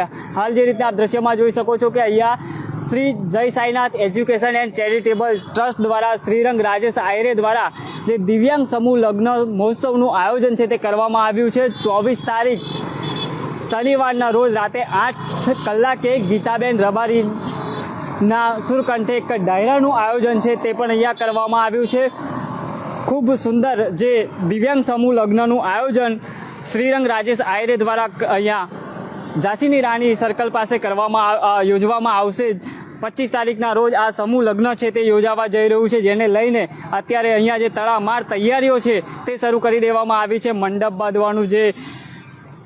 હાલ જે રીતે આપ દ્રશ્યમાં જોઈ શકો છો કે અહીંયા Shri Jay Sainath education and charitable trust દ્વારા શ્રીરંગ રાજેશ આયરે દ્વારા જે દિવ્યાંગ સમૂહ લગ્ન મહોત્સવનું આયોજન છે તે કરવામાં આવ્યું છે. ચોવીસ તારીખ શનિવારના રોજ રાતે આઠ કલાકે ગીતાબેન રબારીના સુરકંઠે એક ડાયરાનું આયોજન છે તે પણ અહીંયા કરવામાં આવ્યું છે. ખૂબ સુંદર જે દિવ્યાંગ સમૂહ લગ્નનું આયોજન શ્રીરંગ રાજેશ આયરે દ્વારા અહીંયા ઝાંસીની રાણી સર્કલ પાસે કરવામાં યોજવામાં આવશે. પચીસ તારીખના રોજ આ સમૂહ લગ્ન છે તે યોજાવા જઈ રહ્યું છે, જેને લઈને અત્યારે અહીંયા જે તળામાર તૈયારીઓ છે તે શરૂ કરી દેવામાં આવી છે. મંડપ બાંધવાનું જે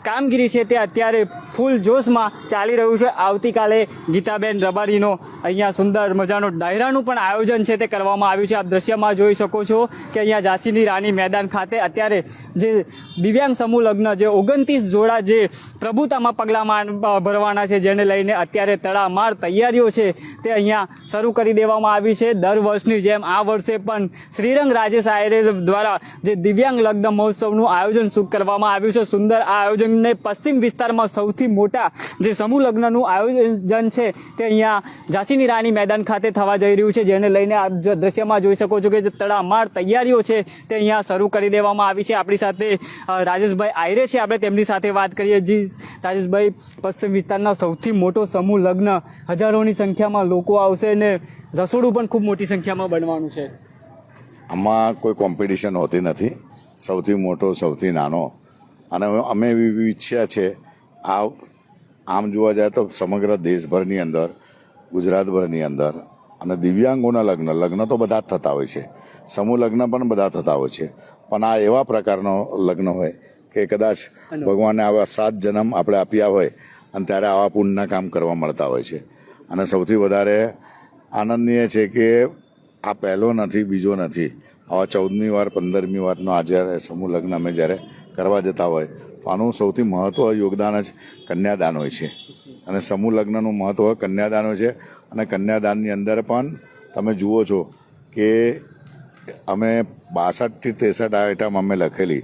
કામગીરી છે તે અત્યારે ફૂલ જોશમાં ચાલી રહ્યું છે. આવતીકાલે ગીતાબેન રબારીનો અહીંયા સુંદર મજાનો ડાયરાનું પણ આયોજન છે તે કરવામાં આવ્યું છે. આપ દ્રશ્યમાં જોઈ શકો છો કે અહીંયા ઝાંસીની રાણી મેદાન ખાતે અત્યારે જે દિવ્યાંગ સમૂહ લગ્ન, જે ઓગણત્રીસ જોડા જે પ્રભુતામાં પગલાં ભરવાના છે, જેને લઈને અત્યારે તડામાર તૈયારીઓ છે તે અહીંયા શરૂ કરી દેવામાં આવી છે. દર વર્ષની જેમ આ વર્ષે પણ શ્રીરંગ રાજેશ આયરે દ્વારા જે દિવ્યાંગ લગ્ન મહોત્સવનું આયોજન શું, કરવામાં આવ્યું છે. સુંદર આ આયોજનને પશ્ચિમ વિસ્તારમાં સૌથી મોટા જે સમૂહ લગ્નનું આયોજન છે તે અહીંયા ઝાંસીની રાણી મેદાન ખાતે થવા જઈ રહ્યું છે, જેને લઈને આપ દ્રશ્યમાં જોઈ શકો છો કે જે તડામાર તૈયારીઓ છે તે અહીંયા શરૂ કરી દેવામાં આવી છે. આપણી સાથે રાજેશભાઈ આયરે છે. આપણે તેમની સાથે વાત કરીએ. જી, રાજેશભાઈ, પશ્ચિમ વિસ્તારના સૌથી મોટો સમૂહ લગ્ન હજારોની સંખ્યામાં લોકો આવશે અને રસોડું પણ ખૂબ મોટી સંખ્યામાં બનવાનું છે. આમાં કોઈ કોમ્પિટિશન હોતી નથી. સૌથી મોટો, સૌથી નાનો. અને અમે એવી ઈચ્છા છે આ આમ જોવા જાય તો સમગ્ર દેશભરની અંદર ગુજરાતભરની અંદર અને દિવ્યાંગોના લગ્ન લગ્ન તો બધા જ થતા હોય છે. સમૂહ લગ્ન પણ બધા થતા હોય છે. પણ આ એવા પ્રકારનો લગ્ન હોય કે કદાચ ભગવાને આવા સાત જન્મ આપણે આપ્યા હોય અને ત્યારે આવા પુણ્યના કામ કરવા મળતા હોય છે. અને સૌથી વધારે આનંદનીય છે કે આ પહેલો નથી બીજો નથી. આવા ચૌદમી વાર પંદરમી વારનો આ જ્યારે સમૂહ લગ્ન અમે જ્યારે કરવા જતા હોય આનું સૌથી મહત્વ યોગદાન જ કન્યાદાન હોય છે. અને સમૂહ લગ્નનું મહત્વ કન્યાદાન હોય છે. અને કન્યાદાનની અંદર પણ તમે જુઓ છો કે અમે બાસઠથી ત્રેસઠ આઈટમ અમે લખેલી.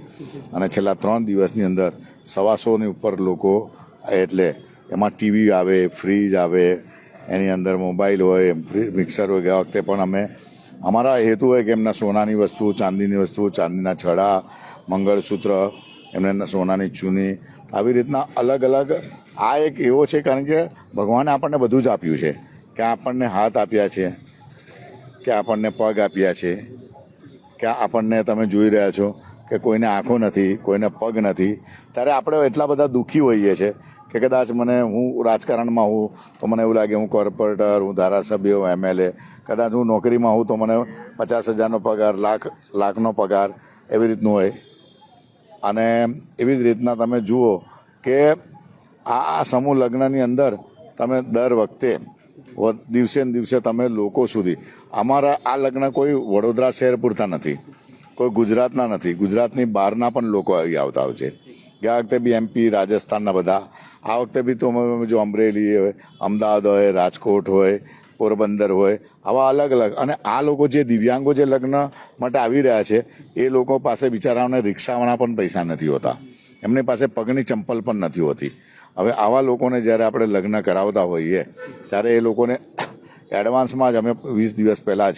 અને છેલ્લા ત્રણ દિવસની અંદર સવાસોની ઉપર લોકો એટલે એમાં ટીવી આવે ફ્રીજ આવે, એની અંદર મોબાઈલ હોય મિક્સર હોય ગયા વખતે પણ અમે, અમારા હેતુ હોય કે એમના સોનાની વસ્તુ, ચાંદીની વસ્તુ, ચાંદીના છડા, મંગળસૂત્ર એમને સોનાની ચૂની, આવી રીતના અલગ અલગ આ એક એવો છે કારણ કે ભગવાને આપણને બધું જ આપ્યું છે. કે આપણને હાથ આપ્યા છે, કે આપણને પગ આપ્યા છે, કે આપણને તમે જોઈ રહ્યા છો કે કોઈને આંખો નથી, કોઈને પગ નથી. ત્યારે આપણે એટલા બધા દુઃખી હોઈએ છીએ કે કદાચ મને હું રાજકારણમાં હું તો મને એવું લાગે હું કોર્પોરેટર, હું ધારાસભ્ય, હું એમએલએ. કદાચ હું નોકરીમાં હું તો મને પચાસ હજારનો પગાર, લાખ, લાખનો પગાર એવી રીતનું હોય. અને એવી જ રીતના તમે જુઓ કે આ સમૂહ લગ્નની અંદર તમે દર વખતે દિવસે ને દિવસે તમે લોકો સુધી અમારા આ લગ્ન કોઈ વડોદરા શહેર પૂરતા નથી, કોઈ ગુજરાતના નથી, ગુજરાતની બહારના પણ લોકો અહીં આવતા હોય છે. ગયા વખતે બી એમપી રાજસ્થાનના બધા. આ વખતે બી તો જો અમરેલી હોય, અમદાવાદ હોય, રાજકોટ હોય, પોરબંદર હોય, આવા અલગ અલગ. અને આ લોકો જે દિવ્યાંગો જે લગ્ન માટે આવી રહ્યા છે, એ લોકો પાસે બિચારાઓને રિક્ષાવાળા પણ પૈસા નથી હોતા. એમની પાસે પગની ચંપલ પણ નથી હોતી. હવે આવા લોકોને જ્યારે આપણે લગ્ન કરાવતા હોઈએ, ત્યારે એ લોકોને એડવાન્સમાં જ અમે વીસ દિવસ પહેલાં જ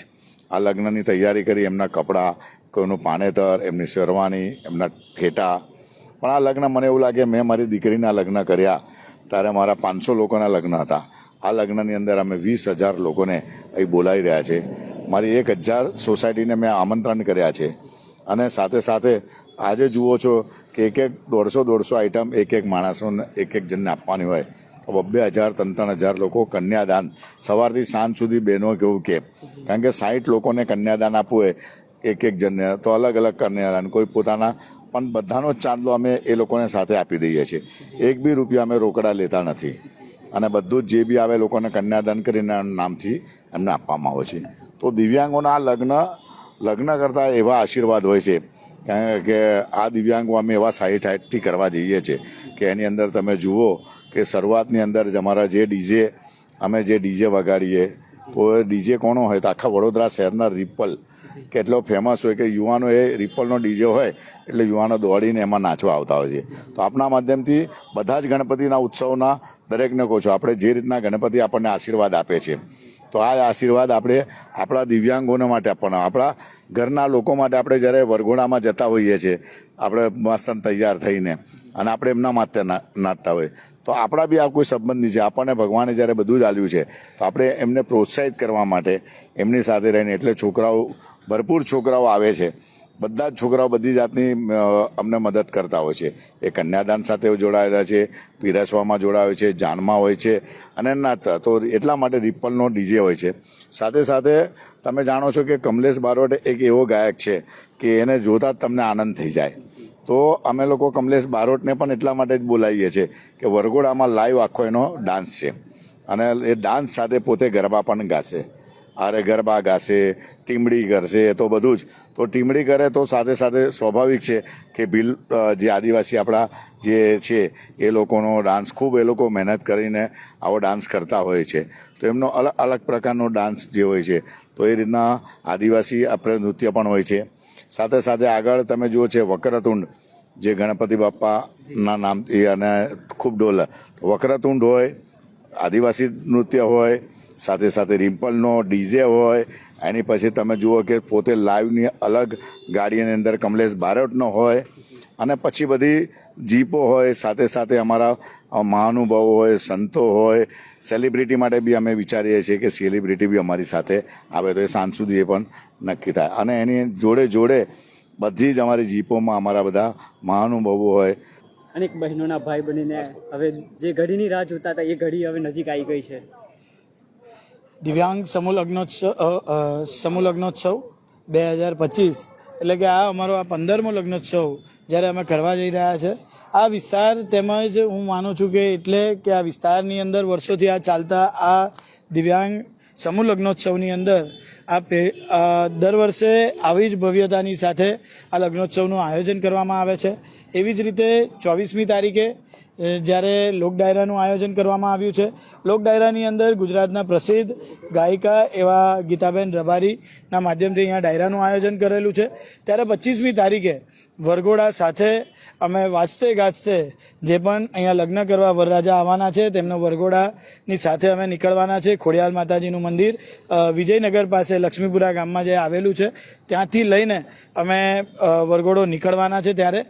આ લગ્નની તૈયારી કરી, એમના કપડાં, કોઈનું પાનેતર, એમની શેરવાની, એમના ફેટા પણ આ લગ્ન મને એવું લાગે મેં મારી દીકરીના લગ્ન કર્યા. ત્યારે મારા પાંચસો લોકોના લગ્ન હતા. આ લગ્નની અંદર અમે વીસ હજાર લોકોને અહીં બોલાવી રહ્યા છે. મારી એક હજાર સોસાયટીને મેં આમંત્રણ કર્યા છે. અને સાથે સાથે આજે જુઓ છો કે એક એક દોઢસો દોઢસો આઈટમ એક એક માણસોને એક એક જણને આપવાની હોય. તો બબ્બે હજાર, ત્રણ ત્રણ હજાર લોકો કન્યાદાન. સવારથી સાંજ સુધી બહેનો કેવું કે. કારણ કે સાઠ લોકોને કન્યાદાન આપવું હોય એક એક જણને. તો અલગ અલગ કન્યાદાન. કોઈ પોતાના પણ બધાનો ચાંદલો અમે એ લોકોને સાથે આપી દઈએ છીએ. એક બી રૂપિયા અમે રોકડા લેતા નથી. અને બધું જ બી આવે લોકોને કન્યાદાન કરીને નામથી એમને આપવામાં આવે છે. તો દિવ્યાંગોના લગ્ન લગ્ન કરતાં એવા આશીર્વાદ હોય છે કે આ દિવ્યાંગો અમે એવા સાઈઠ હાઈટથી કરવા જઈએ છીએ કે એની અંદર તમે જુઓ કે શરૂઆતની અંદર જ અમારા જે ડીજે, અમે જે ડીજે વગાડીએ, તો ડીજે કોનો હોય તો આખા વડોદરા શહેરના રિપલ કે એટલો ફેમસ હોય કે યુવાનો એ રિપલનો ડીજે હોય એટલે યુવાનો દોડીને એમાં નાચવા આવતા હોય છે. તો આપના માધ્યમથી બધા જ ગણપતિના ઉત્સવના દરેકને કહું છું, આપણે જે રીતના ગણપતિ આપણને આશીર્વાદ આપે છે, તો આ આશીર્વાદ આપણે આપણા દિવ્યાંગોને માટે આપવાના આપણા ઘરના લોકો માટે આપણે જ્યારે વરઘોડામાં જતા હોઈએ છીએ, આપણે માસ્તન તૈયાર થઈને અને આપણે એમના માટે નાચતા હોય તો આપણા બી આ કોઈ સંબંધ નહીં છે. આપણને ભગવાને જ્યારે બધું જ આલ્યું છે, તો આપણે એમને પ્રોત્સાહિત કરવા માટે એમની સાથે રહીને, એટલે છોકરાઓ, ભરપૂર છોકરાઓ આવે છે. બધા જ છોકરાઓ બધી જાતની અમને મદદ કરતા હોય છે. એ કન્યાદાન સાથે જોડાયેલા છે પીરસવામાં જોડાવે છે, જાનમાં હોય છે, અને ના તો એટલા માટે રિપલનો ડીજે હોય છે. સાથે સાથે તમે જાણો છો કે કમલેશ બારોટ એક એવો ગાયક છે કે એને જોતા જ તમને આનંદ થઈ જાય. તો અમે લોકો કમલેશ બારોટને પણ એટલા માટે જ બોલાવીએ છીએ કે વરઘોડામાં લાઈવ આખો એનો ડાન્સ છે. અને એ ડાન્સ સાથે પોતે ગરબા પણ ગાશે. અરે ગરબા ગાશે, ટીમડી કરશે તો બધું જ. તો ટીમડી કરે તો સાથે સાથે સ્વાભાવિક છે કે ભીલ જે આદિવાસી આપણા જે છે, એ લોકોનો ડાન્સ ખૂબ એ લોકો મહેનત કરીને આવો ડાન્સ કરતા હોય છે. તો એમનો અલગ અલગ પ્રકારનો ડાન્સ જે હોય છે, તો એ રીતના આદિવાસી આપણે નૃત્ય પણ હોય છે. સાથે સાથે આગળ તમે જુઓ છે વક્રતુંડ, જે ગણપતિ બાપ્પાના નામથી અને ખૂબ ડોલ. વક્રતુંડ હોય, આદિવાસી નૃત્ય હોય, સાથે સાથે રિમ્પલનો ડીજે હોય, એની પછી તમે જુઓ કે પોતે લાઈવની અલગ ગાડીની અંદર કમલેશ બારોટનો હોય, અને પછી બધી જીપો હોય સાથે સાથે અમારા મહાનુભાવો હોય સંતો હોય સેલિબ્રિટી માટે બી અમે વિચારીએ છીએ કે સેલિબ્રિટી બી અમારી સાથે આવે તો એ સાંજ સુધી એ પણ નક્કી થાય. અને એની જોડે જોડે બધી જ અમારી જીપોમાં અમારા બધા મહાનુભાવો હોય. અનેક બહેનોના ભાઈ બનીને હવે જે ઘડીની રાહ જોતા હતા એ ઘડી હવે નજીક આવી ગઈ છે. દિવ્યાંગ સમૂહ લગ્નોત્સવ સમૂહ લગ્નોત્સવ બે હજાર પચીસ. એટલે કે આ અમારો આ પંદરમો લગ્નોત્સવ જ્યારે અમે કરવા જઈ રહ્યા છે, આ વિસ્તાર તેમજ હું માનું છું કે એટલે કે આ વિસ્તારની અંદર વર્ષોથી આ ચાલતા આ દિવ્યાંગ સમૂહ લગ્નોત્સવની અંદર આ પે દર વર્ષે આવી જ ભવ્યતાની સાથે આ લગ્નોત્સવનું આયોજન કરવામાં આવે છે. એવી જ રીતે ચોવીસમી તારીખે જ્યારે લોક ડાયરાનું આયોજન કરવામાં આવ્યું છે, લોક ડાયરાની અંદર ગુજરાતના પ્રસિદ્ધ ગાયિકા એવા ગીતાબેન રબારીના માધ્યમથી અહીંયા ડાયરાનું આયોજન કરેલું છે. ત્યારે પચીસમી તારીખે વરઘોડા સાથે અમે વાંચતે ગાજતે જે પણ અહીંયા લગ્ન કરવા વરરાજા આવવાના છે, તેમનો વરઘોડાની સાથે અમે નીકળવાના છે, ખોડિયાલ માતાજીનું મંદિર વિજયનગર પાસે લક્ષ્મીપુરા ગામમાં જે આવેલું છે, ત્યાંથી લઈને અમે વરઘોડો નીકળવાના છે ત્યારે.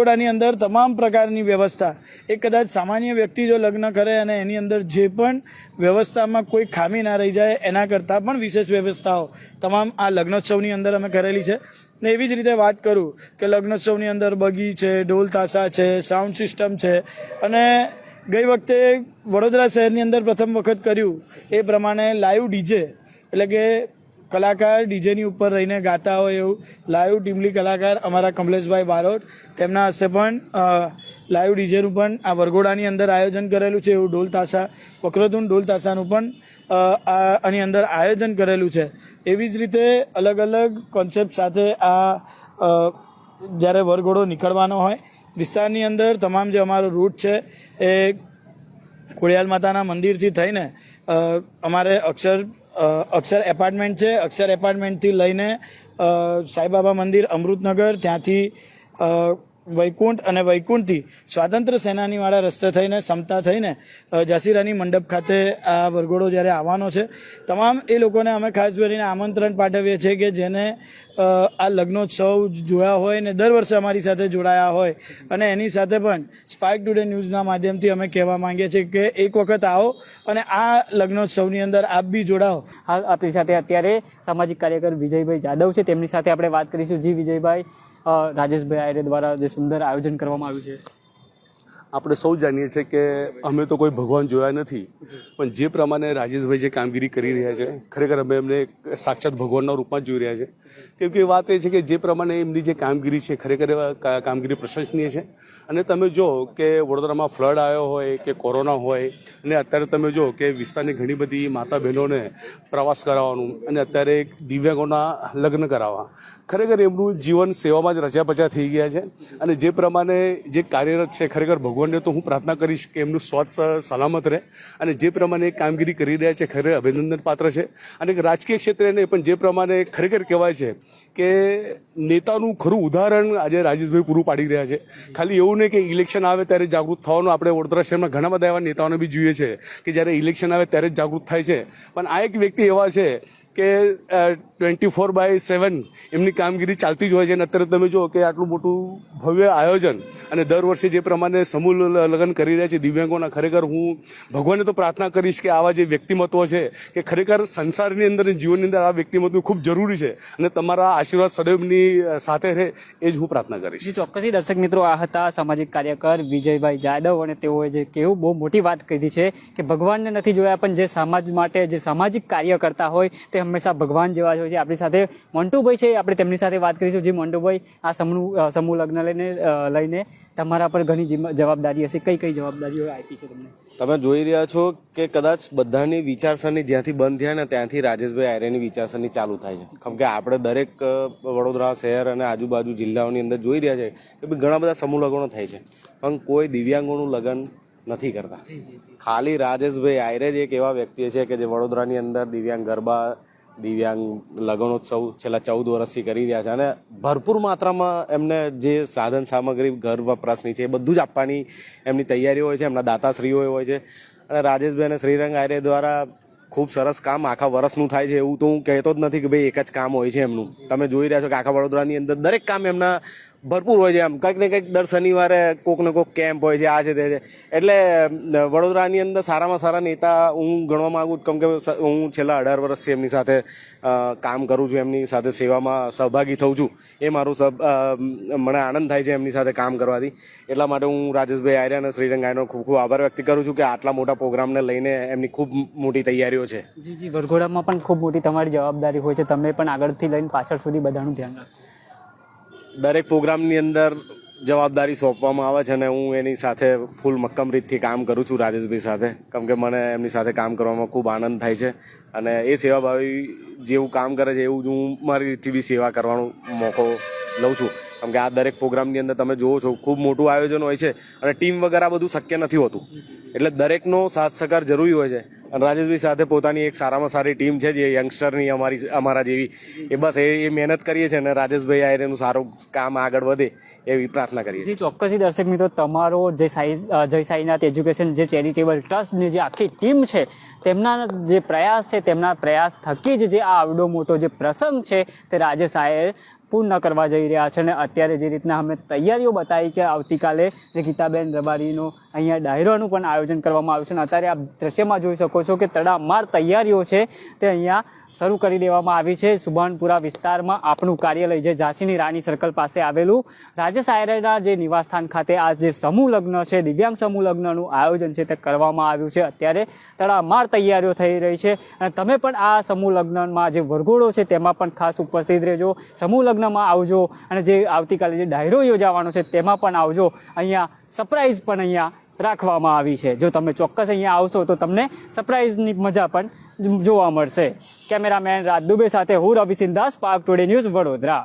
વરઘોડાની અંદર તમામ પ્રકારની વ્યવસ્થા. એ કદાચ સામાન્ય વ્યક્તિ જો લગ્ન કરે અને એની અંદર જે પણ વ્યવસ્થામાં કોઈ ખામી ના રહી જાય, એના કરતાં પણ વિશેષ વ્યવસ્થાઓ તમામ આ લગ્નોત્સવની અંદર અમે કરેલી છે. ને એવી જ રીતે વાત કરું કે લગ્નોત્સવની અંદર બગી છે, ઢોલ તાસા છે, સાઉન્ડ સિસ્ટમ છે. અને ગઈ વખતે વડોદરા શહેરની અંદર પ્રથમ વખત કર્યું એ પ્રમાણે લાઈવ ડીજે એટલે કે કલાકાર ડીજેની ઉપર રહીને ગાતા હોય એવું. લાઈવ ટીમલી કલાકાર અમારા કમલેશભાઈ બારોટ. તેમના હસ્તે પણ લાઈવ ડીજેનું પણ આ વરઘોડાની અંદર આયોજન કરેલું છે એવું ઢોલ તાસા, વક્રતુંડ ઢોલ પણ આની અંદર આયોજન કરેલું છે. એવી જ રીતે અલગ અલગ કોન્સેપ્ટ સાથે આ જ્યારે વરઘોડો નીકળવાનો હોય, વિસ્તારની અંદર તમામ જે અમારો રૂટ છે એ ખોડિયાલ માતાના મંદિરથી થઈને અમારે અક્ષર અક્ષર એપાર્ટમેન્ટ છે. અક્ષર એપાર્ટમેન્ટથી લઈને સાંઈબાબા મંદિર અમૃતનગર ત્યાંથી વૈકુંઠ અને વૈકુંઠથી સ્વાતંત્ર્ય સેનાનીવાળા રસ્તે થઈને, સમતા થઈને જસીરાની મંડપ ખાતે આ વરઘોડો જ્યારે આવવાનો છે, તમામ એ લોકોને અમે ખાસ કરીને આમંત્રણ પાઠવીએ છીએ કે જેને આ લગ્નોત્સવ જોયા હોય ને દર વર્ષે અમારી સાથે જોડાયા હોય અને એની સાથે પણ સ્પાર્ક ટુડે ન્યૂઝના માધ્યમથી અમે કહેવા માંગીએ છીએ કે એક વખત આવો અને આ લગ્નોત્સવની અંદર આપ બી જોડાઓ. હાલ આપણી સાથે અત્યારે સામાજિક કાર્યકર વિજયભાઈ જાદવ છે. તેમની સાથે આપણે વાત કરીશું જી વિજયભાઈ રાજેશભાઈ આયરે દ્વારા જે સુંદર આયોજન કરવામાં આવ્યું છે. આપણે સૌ જાણીએ છીએ કે અમે તો કોઈ ભગવાન જોયા નથી, પણ જે પ્રમાણે રાજેશભાઈ જે કામગીરી કરી રહ્યા છે, ખરેખર અમે એમને સાક્ષાત ભગવાનના રૂપમાં જ જોઈ રહ્યા છે. કેમ કે વાત એ છે કે જે પ્રમાણે એમની જે કામગીરી છે, ખરેખર કામગીરી પ્રશંસનીય છે. અને તમે જો કે વડોદરામાં ફ્લડ આવ્યો હોય કે કોરોના હોય, અને અત્યારે તમે જો કે વિસ્તારની ઘણી બધી માતા બહેનોને પ્રવાસ કરાવવાનું, અને અત્યારે દિવ્યાંગોના લગ્ન કરાવવા ખરેખર એમનું જીવન સેવામાં જ રચાપચા થઈ ગયા છે. અને જે પ્રમાણે જે કાર્યરત છે, ખરેખર ભગવાનને તો હું પ્રાર્થના કરીશ કે એમનું સ્વાસ્થ્ય સલામત રહે. અને જે પ્રમાણે કામગીરી કરી રહ્યા છે, ખરેખર અભિનંદન પાત્ર છે. અને રાજકીય ક્ષેત્રે નહીં પણ જે પ્રમાણે ખરેખર કહેવાય છે કે નેતાનું ખરું ઉદાહરણ આજે રાજેશભાઈ પૂરું પાડી રહ્યા છે. ખાલી એવું નહીં કે ઇલેક્શન આવે ત્યારે જાગૃત થવાનું. આપણે વડોદરા શહેરમાં ઘણા બધા એવા નેતાઓને બી જોઈએ છે કે જ્યારે ઇલેક્શન આવે ત્યારે જ જાગૃત થાય છે. પણ આ એક વ્યક્તિ એવા છે કે ટ્વેન્ટી ફોર બાય સેવન એમની કામગીરી ચાલતી જ હોય છે. અને અત્યારે તમે જુઓ કે આટલું મોટું ભવ્ય આયોજન અને દર વર્ષે જે પ્રમાણે સમૂહ લગ્ન કરી રહ્યા છે, દિવ્યાંગોના, ખરેખર હું ભગવાનને તો પ્રાર્થના કરીશ કે આવા જે વ્યક્તિમત્વો છે કે ખરેખર સંસારની અંદર જીવનની અંદર આ વ્યક્તિમત્વ ખૂબ જરૂરી છે અને તમારા આશીર્વાદ સદૈવની સાથે રહે એ જ હું પ્રાર્થના કરીશ. ચોક્કસથી દર્શક મિત્રો, આ હતા સામાજિક કાર્યકર વિજયભાઈ જાદવ અને તેઓએ જે કેવું બહુ મોટી વાત કરી છે કે ભગવાનને નથી જોયા, પણ જે સમાજ માટે જે સામાજિક કાર્ય કરતા હોય તે હંમેશા ભગવાન જેવા જ હોય છે. આપણી સાથે મોન્ટુભાઈ છે. આપણે તેમની સાથે વાત કરીશું. જે મોન્ટુભાઈ આ સમૂહ સમૂહ લગ્ન લઈને લઈને તમારા પર ઘણી જવાબદારી હશે. કઈ કઈ જવાબદારીઓ આપી છે તમને? તમે જોઈ રહ્યા છો કે કદાચ બધાની વિચારસરણી જ્યાંથી બંધ થયા ને ત્યાંથી રાજેશભાઈ આર્યની વિચારસરણી ચાલુ થાય છે. કેમ કે આપણે દરેક વડોદરા શહેર અને આજુબાજુ જિલ્લાઓની અંદર જોઈ રહ્યા છે કે ઘણા બધા સમૂહ લગ્નો થાય છે. પણ કોઈ દિવ્યાંગોનું લગ્ન નથી કરતા. ખાલી રાજેશભાઈ આયરે જ એક એવા વ્યક્તિ છે કે જે વડોદરાની અંદર દિવ્યાંગ ગરબા દિવ્યાંગ લગ્નોત્સવ છેલ્લા ચૌદ વર્ષથી કરી રહ્યા છે. અને ભરપૂર માત્રામાં એમને જે સાધન સામગ્રી, ઘર વપરાશની છે એ બધું જ આપવાની એમની તૈયારીઓ હોય છે, એમના દાતાશ્રીઓ હોય છે. અને રાજેશભાઈ અને શ્રીરંગ આર્ય દ્વારા ખૂબ સરસ કામ આખા વર્ષનું થાય છે એવું તો હું કહેતો જ નથી કે ભાઈ એક જ કામ હોય છે એમનું. તમે જોઈ રહ્યા છો કે આખા વડોદરાની અંદર દરેક કામ એમના ભરપૂર હોય છે એમ. કંઈક ને કંઈક દર શનિવારે કોક ને કોક કેમ્પ હોય છે, આ છે તે છે. એટલે વડોદરાની અંદર સારામાં સારા નેતા હું ગણવા માગું કેમ કે હું છેલ્લા અઢાર વર્ષથી એમની સાથે કામ કરું છું, એમની સાથે સેવામાં સહભાગી થઉં છું. એ મારું સબ મને આનંદ થાય છે એમની સાથે કામ કરવાથી. એટલા માટે હું રાજેશભાઈ આર્યા અને શ્રીરંગ આયનો ખૂબ ખૂબ આભાર વ્યક્ત કરું છું કે આટલા મોટા પ્રોગ્રામને લઈને એમની ખૂબ મોટી તૈયારીઓ છે. જી જી. વરઘોડામાં પણ ખૂબ મોટી તમારી જવાબદારી હોય છે. તમે પણ આગળથી લઈને પાછળ સુધી બધાનું ધ્યાન રાખો. દરેક પ્રોગ્રામની અંદર જવાબદારી સોંપવામાં આવે છે અને હું એની સાથે ફૂલ મક્કમ રીતથી કામ કરું છું રાજેશભાઈ સાથે. કેમ કે મને એમની સાથે કામ કરવામાં ખૂબ આનંદ થાય છે અને એ સેવાભાવી જેવું કામ કરે છે એવું જ હું મારી રીતથી બી સેવા કરવાનો મોકો લઉં છું. કેમ કે આ દરેક પ્રોગ્રામની અંદર તમે જુઓ છો ખૂબ મોટું આયોજન હોય છે અને ટીમ વગર આ બધું શક્ય નથી હોતું. એટલે દરેકનો સાથ સહકાર જરૂરી હોય છે. અને રાજેશભાઈ સાથે પોતાની એક સારામાં સારી ટીમ છે જે યંગસ્ટરની અમારી અમારા જેવી. એ બસ એ મહેનત કરીએ છીએ અને રાજેશભાઈ આ એનું સારું કામ આગળ વધે એવી પ્રાર્થના કરીએ છીએ. ચોક્કસથી દર્શક મિત્રો, તમારો જે સાઈ જય સાઈનાથ એજ્યુકેશન જે ચેરિટેબલ ટ્રસ્ટની જે આખી ટીમ છે, તેમના જે પ્રયાસ છે, તેમના પ્રયાસ થકી જ જે આ આવડો મોટો જે પ્રસંગ છે, તે રાજેશ આયર પૂર્ણ કરવા જઈ રહ્યા છે અને અત્યારે જે રીતના અમે તૈયારીઓ બતાવી કે આવતીકાલે જે ગીતાબેન રબારીનું અહીંયા ડાયરોનું પણ આયોજન કરવામાં આવ્યું છે અને અત્યારે આપ દ્રશ્યમાં જોઈ શકો છો કે તડામાર તૈયારીઓ છે તે અહીંયા શરૂ કરી દેવામાં આવી છે. સુભાનપુરા વિસ્તારમાં આપણું કાર્યાલય જે ઝાંસીની રાણી સર્કલ પાસે આવેલું રાજેશ આયરના જે નિવાસસ્થાન ખાતે આ જે સમૂહ લગ્ન છે, દિવ્યાંગ સમૂહ લગ્નનું આયોજન છે તે કરવામાં આવ્યું છે. અત્યારે તડામાર તૈયારીઓ થઈ રહી છે અને તમે પણ આ સમૂહ લગ્નમાં જે વરઘોડો છે તેમાં પણ ખાસ ઉપસ્થિત રહેજો. સમૂહ લગ્નમાં આવજો અને જે આવતીકાલે જે ડાયરો યોજાવાનો છે તેમાં પણ આવજો. અહીંયા સરપ્રાઈઝ પણ અહીંયા રાખવામાં આવી છે. જો તમે ચોક્કસ અહીંયા આવશો તો તમને સરપ્રાઈઝની મજા પણ જોવા મળશે. કેમેરામેન રાજ દુબે સાથે હું Ravi Sindhas, park today news Vadodara.